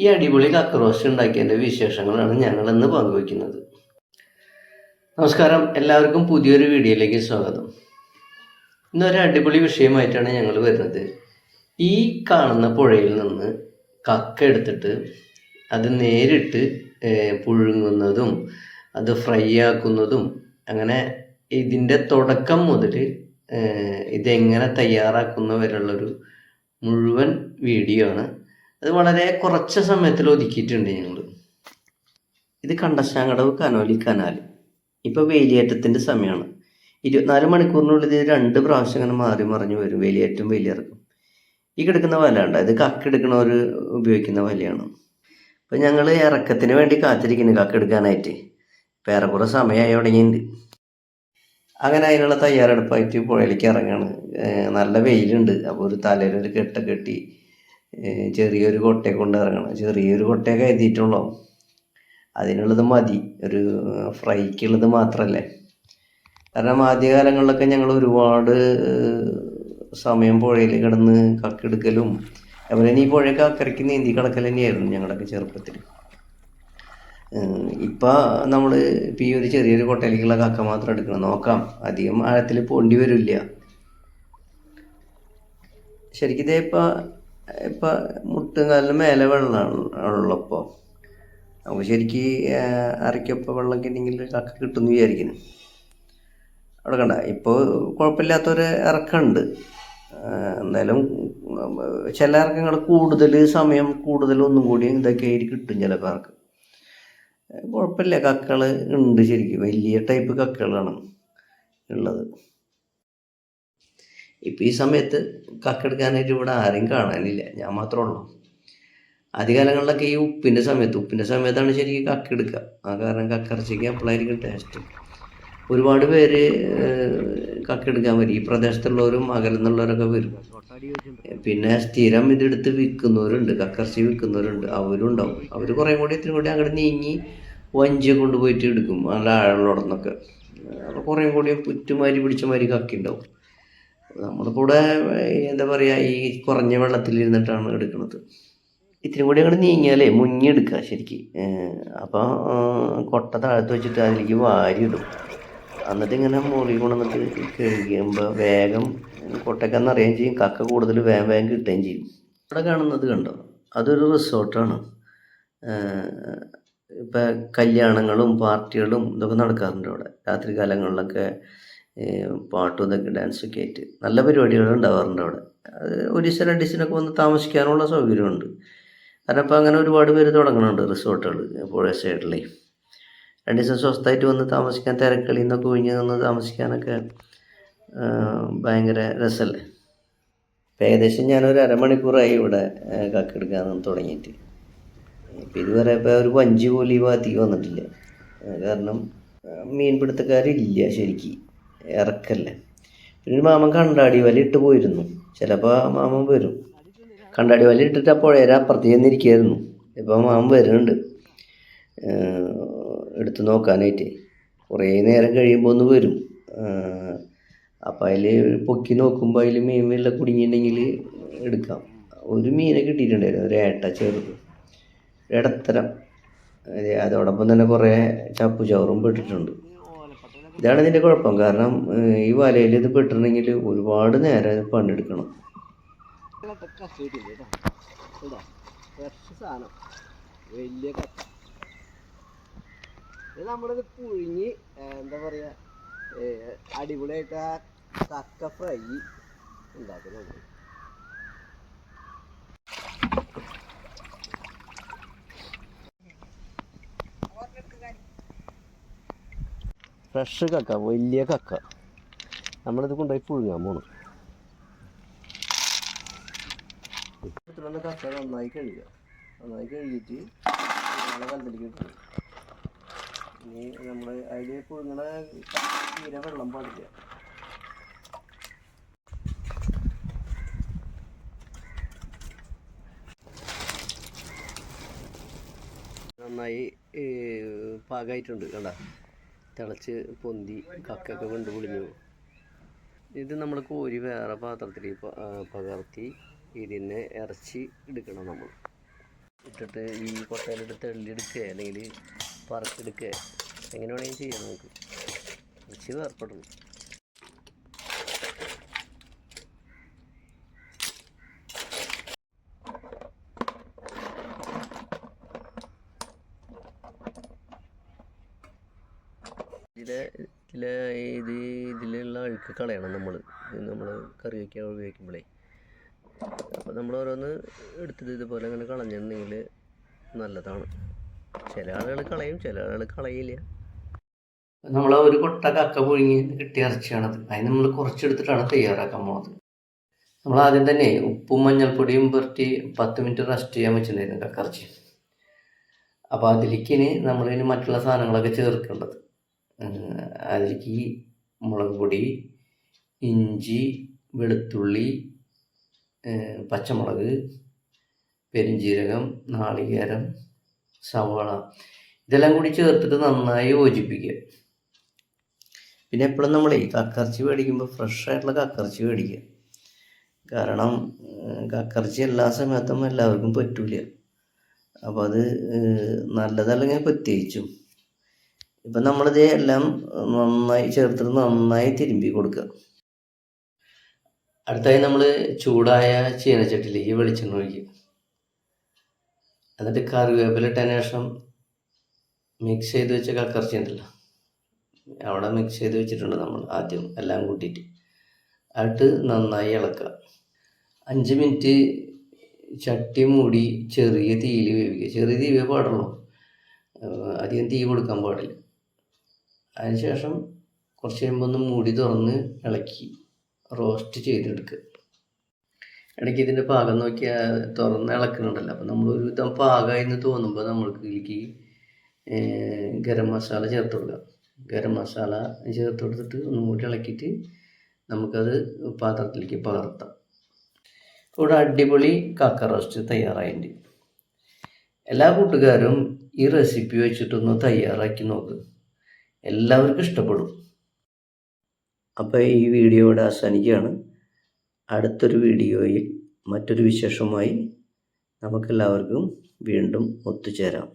ഈ അടിപൊളി കക്കറോസ്റ്റ് ഉണ്ടാക്കിയതിന്റെ വിശേഷങ്ങളാണ് ഞങ്ങളിന്ന് പങ്കുവയ്ക്കുന്നത്. നമസ്കാരം. എല്ലാവർക്കും പുതിയൊരു വീഡിയോയിലേക്ക് സ്വാഗതം. ഇന്നൊരു അടിപൊളി വിഷയമായിട്ടാണ് ഞങ്ങൾ വരുന്നത്. ഈ കാണുന്ന പുഴയിൽ നിന്ന് കക്ക എടുത്തിട്ട് അത് നേരിട്ട് പുഴുങ്ങുന്നതും അത് ഫ്രൈ ആക്കുന്നതും അങ്ങനെ ഇതിന്റെ തുടക്കം മുതൽ ഇതെങ്ങനെ തയ്യാറാക്കുന്നവരുള്ളൊരു മുഴുവൻ വീഡിയോ ആണ്. അത് വളരെ കുറച്ച് സമയത്തിൽ ഒതുക്കിയിട്ടുണ്ട് ഞങ്ങൾ ഇത് കണ്ടശാങ്കടവ് കനോലി കനാൽ. ഇപ്പോൾ വേലിയേറ്റത്തിന്റെ സമയമാണ് ഇരുപത്തിനാല് മണിക്കൂറിനുള്ളിൽ ഇത് രണ്ട് പ്രാവശ്യം ഇങ്ങനെ മാറി മറിഞ്ഞു വരും. വേലിയേറ്റം വേലിയിറക്കും. ഈ കിടക്കുന്ന വല ഉണ്ട് ഇത് കക്കെടുക്കണവർ ഉപയോഗിക്കുന്ന വലയാണ്. അപ്പം ഞങ്ങൾ ഇറക്കത്തിന് വേണ്ടി കാത്തിരിക്കുന്നു കക്കെടുക്കാനായിട്ട് ഇപ്പം ഏറെക്കുറെ സമയമായി തുടങ്ങിയിട്ടുണ്ട് അങ്ങനെ അതിനുള്ള തയ്യാറെടുപ്പായിട്ട് പുഴയിലേക്ക് ഇറങ്ങാണ്. നല്ല വെയിലുണ്ട്. അപ്പോൾ ഒരു തലയിൽ ഒരു കെട്ട കെട്ടി ചെറിയൊരു കൊട്ടയെ കൊണ്ട് ഇറങ്ങണം ചെറിയൊരു കൊട്ടയെ കരുതിയിട്ടുള്ളൂ. അതിനുള്ളത് മതി. ഒരു ഫ്രൈക്കുള്ളത് മാത്രമല്ലേ കാരണം ആദ്യകാലങ്ങളിലൊക്കെ ഞങ്ങൾ ഒരുപാട് സമയം പുഴയിൽ കിടന്ന് കക്കെടുക്കലും അതുപോലെ ഈ പുഴയൊക്കെ അക്കരയ്ക്ക് നീന്തി കിടക്കൽ തന്നെയായിരുന്നു ഞങ്ങളുടെയൊക്കെ ചെറുപ്പത്തിൽ. ഇപ്പം നമ്മൾ ഇപ്പം ഈ ഒരു ചെറിയൊരു കൊട്ടയിലേക്കുള്ള കക്ക മാത്രം എടുക്കണം. നോക്കാം. അധികം ആഴത്തിൽ പോണ്ടി വരില്ല. ശരിക്കും ഇതേ ഇപ്പം ഇപ്പം മുട്ടുകാലിന് മേലെ വെള്ളമാണ് ഉള്ളപ്പോൾ നമുക്ക് ശരിക്ക് അരക്കപ്പ വെള്ളം കിട്ടിയെങ്കിൽ കക്ക കിട്ടുമെന്ന് വിചാരിക്കുന്നു. അവിടെ കണ്ട ഇപ്പോൾ കുഴപ്പമില്ലാത്തൊരു ഇറക്കമുണ്ട്. എന്നാലും ചില ഇറക്കങ്ങൾ കൂടുതൽ സമയം കൂടുതൽ ഒന്നും കൂടി ഇതൊക്കെ ആയിട്ട് കിട്ടും ചില പേർക്ക് കുഴപ്പമില്ല കക്കകൾ ഉണ്ട് ശരിക്കും. വലിയ ടൈപ്പ് കക്കകളാണ് ഉള്ളത്. ഇപ്പം ഈ സമയത്ത് കക്കെടുക്കാനായിട്ട് ഇവിടെ ആരെയും കാണാനില്ല. ഞാൻ മാത്രമേ ഉള്ളൂ. ആദ്യകാലങ്ങളിലൊക്കെ ഈ ഉപ്പിന്റെ സമയത്ത് ഉപ്പിന്റെ സമയത്താണ് ശരിക്കും കക്കെടുക്കുക ആ കാരണം കക്കിറച്ചിക്ക് അപ്പോഴായിരിക്കും ടേസ്റ്റ് ഒരുപാട് പേര് കക്കെടുക്കാൻ വരും. ഈ പ്രദേശത്തുള്ളവരും അകലെന്നുള്ളവരൊക്കെ വരും. പിന്നെ സ്ഥിരം ഇതെടുത്ത് വിൽക്കുന്നവരുണ്ട്. കക്കിറച്ചി വിൽക്കുന്നവരുണ്ട്. അവരും ഉണ്ടാവും. അവർ കുറേ കൂടി ഇത്തിരി കൂടി അങ്ങോട്ട് നീങ്ങി വഞ്ചി കൊണ്ടുപോയിട്ട് എടുക്കും. നല്ല ആഴമുള്ളടന്നൊക്കെ അപ്പോൾ കുറേ കൂടി പുറ്റുമാരി പിടിച്ച മാതിരി കക്കി ഉണ്ടാവും നമ്മളിപ്പോൾ ഇവിടെ എന്താ പറയുക ഈ കുറഞ്ഞ വെള്ളത്തിലിരുന്നിട്ടാണ് എടുക്കുന്നത്. ഇത്തിരി കൂടി അങ്ങോട്ട് നീങ്ങിയാലേ മുങ്ങിയെടുക്കുക ശരിക്ക്. അപ്പോൾ കൊട്ട താഴത്ത് വെച്ചിട്ട് അതിലേക്ക് വാരി ഇടും. എന്നിട്ട് ഇങ്ങനെ മുറി കൊണ്ടുവന്നിട്ട് കഴുകുമ്പോൾ വേഗം കൊട്ടയ്ക്കെന്ന് അറിയുകയും ചെയ്യും. കക്ക കൂടുതൽ വേഗം വേഗം കിട്ടുകയും ചെയ്യും. ഇവിടെ കാണുന്നത് കണ്ടോ? അതൊരു റിസോർട്ടാണ്. ഇപ്പം കല്യാണങ്ങളും പാർട്ടികളും ഇതൊക്കെ നടക്കാറുണ്ട് അവിടെ രാത്രി കാലങ്ങളിലൊക്കെ പാട്ടും ഇതൊക്കെ ഡാൻസൊക്കെ ആയിട്ട് നല്ല പരിപാടികൾ ഉണ്ടാവാറുണ്ട് അവിടെ. ഒരു ദിവസം രണ്ട് വന്ന് താമസിക്കാനുള്ള സൗകര്യമുണ്ട്. കാരണം ഇപ്പോൾ അങ്ങനെ ഒരുപാട് പേര് തുടങ്ങുന്നുണ്ട് റിസോർട്ടുകൾ പുഴ സൈഡിലേ രണ്ട് ദിവസം സ്വസ്ഥമായിട്ട് വന്ന് താമസിക്കാൻ തിരക്കളിൽ നിന്നൊക്കെ ഒഴിഞ്ഞ് നിന്ന് താമസിക്കാനൊക്കെ ഭയങ്കര രസമല്ലേ ഇപ്പം ഏകദേശം ഞാനൊരു അരമണിക്കൂറായി ഇവിടെ കക്കെടുക്കാൻ തുടങ്ങിയിട്ട്. ഇപ്പം ഇതുവരെ ഇപ്പോൾ ഒരു വഞ്ചി പോലും ഈ ഭാഗത്തേക്ക് വന്നിട്ടില്ല. കാരണം മീൻപിടുത്തക്കാരില്ല ശരിക്ക്. ഇറക്കല്ലേ. പിന്നെ ഒരു മാമൻ കണ്ടാടി വല ഇട്ട് പോയിരുന്നു. ചിലപ്പോൾ മാമൻ വരും. കണ്ടാടി വല ഇട്ടിട്ട് ആ പുഴയുടെ അപ്പുറത്ത് ചെന്നിരിക്കുകയായിരുന്നു ഇപ്പോൾ മാമൻ വരുന്നുണ്ട്. എടുത്തു നോക്കാനായിട്ട്. കുറേ നേരം കഴിയുമ്പോൾ ഒന്ന് വരും. അപ്പം അതിൽ പൊക്കി നോക്കുമ്പോൾ അതിൽ മീൻ വല്ല കുടുങ്ങിയിട്ടുണ്ടെങ്കിൽ എടുക്കാം. ഒരു മീനെ കിട്ടിയിട്ടുണ്ടായിരുന്നു. ഒരു ഏട്ട ചെറുത്. ഇടത്തരം അതോടൊപ്പം തന്നെ കുറേ ചപ്പു ചവറും പെട്ടിട്ടുണ്ട്. ഇതാണ് ഇതിന്റെ കുഴപ്പം. കാരണം ഈ വലയിൽ ഇത് പെട്ടിട്ടുണ്ടെങ്കിൽ ഒരുപാട് നേരം പണിയെടുക്കണം. വലിയ കത്ത ഇത് നമ്മളിത് പുഴുങ്ങി എന്താ പറയുക അടിപൊളിയായിട്ട് ആ കക്ക ഫ്രൈ ഉണ്ടാക്കുന്നുണ്ട്. ഫ്രഷ് കക്ക വലിയ കക്ക. നമ്മളിത് കൊണ്ടുപോയി പുഴുങ്ങാൻ പോണു. കക്ക നന്നായി കഴുകുക. നന്നായി കഴുകിയിട്ട് കലത്തിലേക്ക് ഇട്ടു ഇനി നമ്മൾ അതിൽ പുഴുങ്ങണ തീരെ വെള്ളം പാടില്ല. നന്നായി പാകമായിട്ടുണ്ട് കണ്ട? തിളച്ച് പൊന്തി കക്കൊക്കെ കൊണ്ട് പൊളിഞ്ഞു. ഇത് നമ്മൾ കോരി വേറെ പാത്രത്തിൽ പകർത്തി ഇതിനെ ഇറച്ചി എടുക്കണം നമ്മൾ ഇട്ടിട്ട് ഈ കൊട്ടയിലെടുത്ത് എള്ളിയെടുക്കുക അല്ലെങ്കിൽ പറക്കെടുക്കുക എങ്ങനെ വേണമെങ്കിലും ചെയ്യാം നമുക്ക്. ഇറച്ചി വേർപ്പെടുള്ളൂ ഇതിലെ ഇതിലെ ഇത് ഇതിലുള്ള അഴുക്ക് കളയണം നമ്മൾ നമ്മൾ കറി വയ്ക്കാൻ ഉപയോഗിക്കുമ്പോഴേ അപ്പോൾ നമ്മൾ ഓരോന്ന് എടുത്തിട്ട് ഇതുപോലെ അങ്ങനെ കളഞ്ഞിട്ടുണ്ടെങ്കിൽ നല്ലതാണ്. ചില ആളുകൾ കളയും ചില ആളുകൾ കളയില്ല. നമ്മൾ ഒരു കൊട്ട കക്ക പുഴുങ്ങി കിട്ടിയ ഇറച്ചിയാണത്. അതിന് നമ്മൾ കുറച്ചെടുത്തിട്ടാണ് തയ്യാറാക്കാൻ പോകുന്നത് നമ്മൾ ആദ്യം തന്നെ ഉപ്പും മഞ്ഞൾപ്പൊടിയും പുരട്ടി പത്ത് മിനിറ്റ് റെസ്റ്റ് ചെയ്യാൻ വെച്ചിട്ടുണ്ടായിരുന്നു കക്കറച്ചി അപ്പോൾ അതിലേക്ക് ഇനി നമ്മളിനി മറ്റുള്ള സാധനങ്ങളൊക്കെ ചേർക്കേണ്ടത്. അതിലേക്ക് മുളക് പൊടി ഇഞ്ചി വെളുത്തുള്ളി പച്ചമുളക് പെരിഞ്ജീരകം നാളികേരം സവാള ഇതെല്ലാം കൂടി ചേർത്തിട്ട് നന്നായി യോജിപ്പിക്കുക. പിന്നെ എപ്പോഴും നമ്മളേ കക്കറച്ചി മേടിക്കുമ്പോൾ ഫ്രഷ് ആയിട്ടുള്ള കക്കറച്ചി മേടിക്കുക. കാരണം കക്കർച്ചി എല്ലാ സമയത്തും എല്ലാവർക്കും പറ്റൂല. അപ്പോൾ അത് നല്ലതല്ലെങ്കിൽ പ്രത്യേകിച്ചും. ഇപ്പം നമ്മളിത് എല്ലാം നന്നായി ചേർത്തിട്ട് നന്നായി തിരുമ്പി കൊടുക്കുക അടുത്തായി നമ്മൾ ചൂടായ ചീനച്ചട്ടിലേക്ക് വെളിച്ചെണ്ണ ഒഴിക്കുക. എന്നിട്ട് കറിവേപ്പില ഇട്ടതിന് ശേഷം മിക്സ് ചെയ്ത് വെച്ച കക്കറച്ചി ഉണ്ടല്ലോ അവിടെ മിക്സ് ചെയ്ത് വെച്ചിട്ടുണ്ട് നമ്മൾ ആദ്യം എല്ലാം കൂട്ടിയിട്ട്. അട്ട് നന്നായി ഇളക്കുക. അഞ്ച് മിനിറ്റ് ചട്ടി മൂടി ചെറിയ തീയിൽ വേവിക്കുക. ചെറിയ തീവേ പാടുള്ളൂ. അധികം തീ കൊടുക്കാൻ പാടില്ല. അതിനുശേഷം കുറച്ച് കഴിയുമ്പോൾ ഒന്ന് മൂടി തുറന്ന് ഇളക്കി റോസ്റ്റ് ചെയ്തെടുക്കുക ഇടയ്ക്ക് ഇതിന്റെ പാകം നോക്കിയാൽ തുറന്ന് ഇളക്കുന്നുണ്ടല്ലോ അപ്പോൾ നമ്മൾ ഒരു പാകമായി എന്ന് തോന്നുമ്പോൾ നമ്മൾക്ക് ഇതിലേക്ക് ഗരം മസാല ചേർത്ത് കൊടുക്കാം. ഗരം മസാല ചേർത്ത് കൊടുത്തിട്ട് ഒന്നും കൂടി ഇളക്കിയിട്ട് നമുക്കത് പാത്രത്തിലേക്ക് പകർത്താം. ഇവിടെ അടിപൊളി കാക്ക റോസ്റ്റ് തയ്യാറായിട്ടുണ്ട് എല്ലാ കൂട്ടുകാരും ഈ റെസിപ്പി വെച്ചിട്ടൊന്ന് തയ്യാറാക്കി നോക്ക്. എല്ലാവർക്കും ഇഷ്ടപ്പെടും. അപ്പോൾ ഈ വീഡിയോ അവസാനിക്കുകയാണ്. അടുത്തൊരു വീഡിയോയിൽ മറ്റൊരു വിശേഷമായി നമുക്കെല്ലാവർക്കും വീണ്ടും ഒത്തുചേരാം.